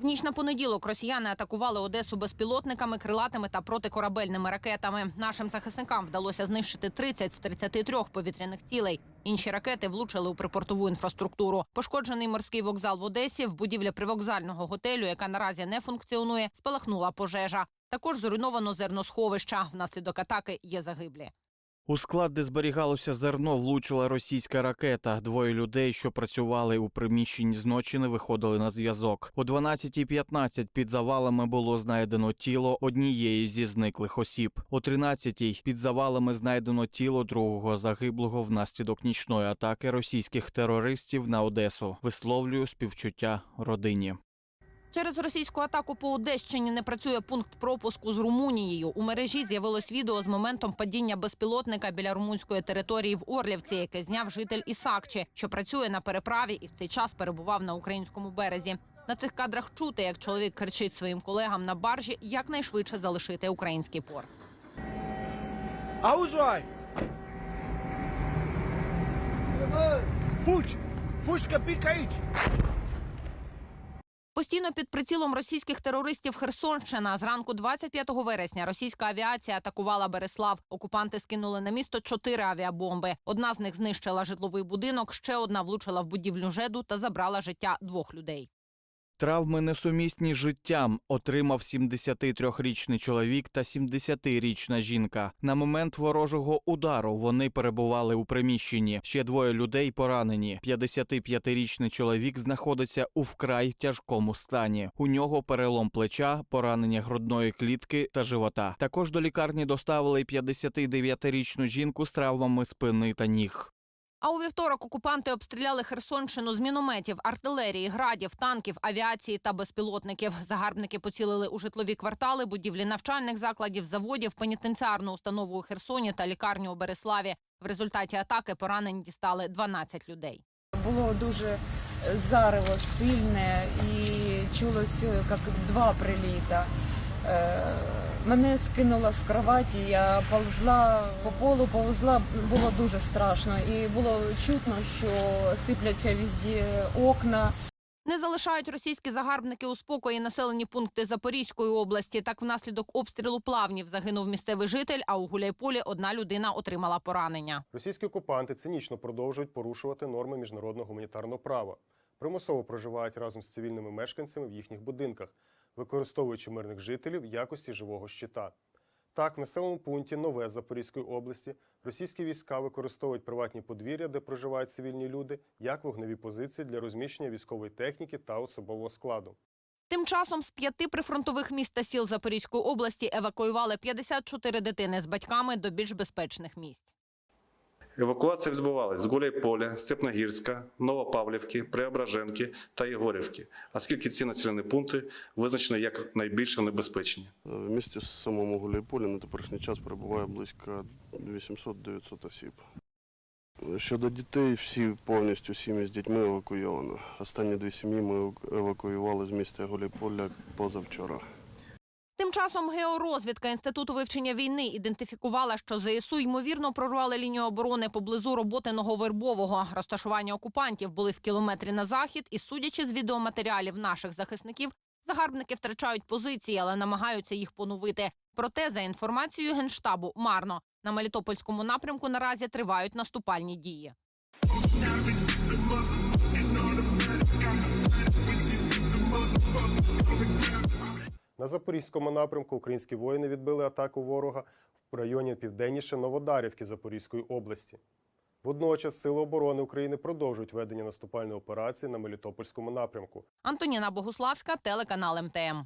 В ніч на понеділок росіяни атакували Одесу безпілотниками, крилатими та протикорабельними ракетами. Нашим захисникам вдалося знищити 30 з 33 повітряних цілей. Інші ракети влучили у припортову інфраструктуру. Пошкоджений морський вокзал в Одесі в будівлі привокзального готелю, яка наразі не функціонує, спалахнула пожежа. Також зруйновано зерносховища. Внаслідок атаки є загиблі. У склад, де зберігалося зерно, влучила російська ракета. Двоє людей, що працювали у приміщенні зночі, не виходили на зв'язок. О 12.15 під завалами було знайдено тіло однієї зі зниклих осіб. О 13.00 під завалами знайдено тіло другого загиблого внаслідок нічної атаки російських терористів на Одесу. Висловлюю співчуття родині. Через російську атаку по Одещині не працює пункт пропуску з Румунією. У мережі з'явилось відео з моментом падіння безпілотника біля румунської території в Орлівці, яке зняв житель Ісакчі, що працює на переправі і в цей час перебував на українському березі. На цих кадрах чути, як чоловік кричить своїм колегам на баржі якнайшвидше залишити український порт. Auswahl! Fuć! Fućka pikajić! Постійно під прицілом російських терористів Херсонщина. Зранку 25 вересня російська авіація атакувала Береслав. Окупанти скинули на місто чотири авіабомби. Одна з них знищила житловий будинок, ще одна влучила в будівлю ЖЕДу та забрала життя двох людей. Травми несумісні з життям отримав 73-річний чоловік та 70-річна жінка. На момент ворожого удару вони перебували у приміщенні. Ще двоє людей поранені. 55-річний чоловік знаходиться у вкрай тяжкому стані. У нього перелом плеча, поранення грудної клітки та живота. Також до лікарні доставили 59-річну жінку з травмами спини та ніг. А у вівторок окупанти обстріляли Херсонщину з мінометів, артилерії, градів, танків, авіації та безпілотників. Загарбники поцілили у житлові квартали, будівлі навчальних закладів, заводів, пенітенціарну установу у Херсоні та лікарню у Береславі. В результаті атаки поранені дістали 12 людей. Було дуже зарево сильне і чулось як два приліта. Мене скинуло з кроваті, я ползла по полу, повзла, було дуже страшно. І було чутно, що сипляться везде окна. Не залишають російські загарбники у спокої населені пункти Запорізької області. Так внаслідок обстрілу плавнів загинув місцевий житель, а у Гуляйполі одна людина отримала поранення. Російські окупанти цинічно продовжують порушувати норми міжнародного гуманітарного права, примусово проживають разом з цивільними мешканцями в їхніх будинках, використовуючи мирних жителів в якості живого щита. Так, в населеному пункті Нове Запорізької області російські війська використовують приватні подвір'я, де проживають цивільні люди, як вогневі позиції для розміщення військової техніки та особового складу. Тим часом з п'яти прифронтових міст та сіл Запорізької області евакуювали 54 дитини з батьками до більш безпечних місць. Евакуація відбувалась з Гуляйполя, Степногірська, Новопавлівки, Преображенки та Єгорівки, оскільки ці населені пункти визначені як найбільш небезпечні. В місті самому Гуляйполі на теперішній час перебуває близько 800-900 осіб. Щодо дітей, всі повністю сім'ї з дітьми евакуйовано. Останні дві сім'ї ми евакуювали з міста Гуляйполя позавчора. Тим часом георозвідка інституту вивчення війни ідентифікувала, що ЗСУ ймовірно прорвали лінію оборони поблизу роботи Нововербового. Розташування окупантів були в кілометрі на захід, і судячи з відеоматеріалів наших захисників, загарбники втрачають позиції, але намагаються їх поновити. Проте, за інформацією генштабу, марно на Мелітопольському напрямку наразі тривають наступальні дії. На Запорізькому напрямку українські воїни відбили атаку ворога в районі південніше Новодарівки Запорізької області. Водночас Сили оборони України продовжують ведення наступальної операції на Мелітопольському напрямку. Антоніна Богуславська, телеканал МТМ.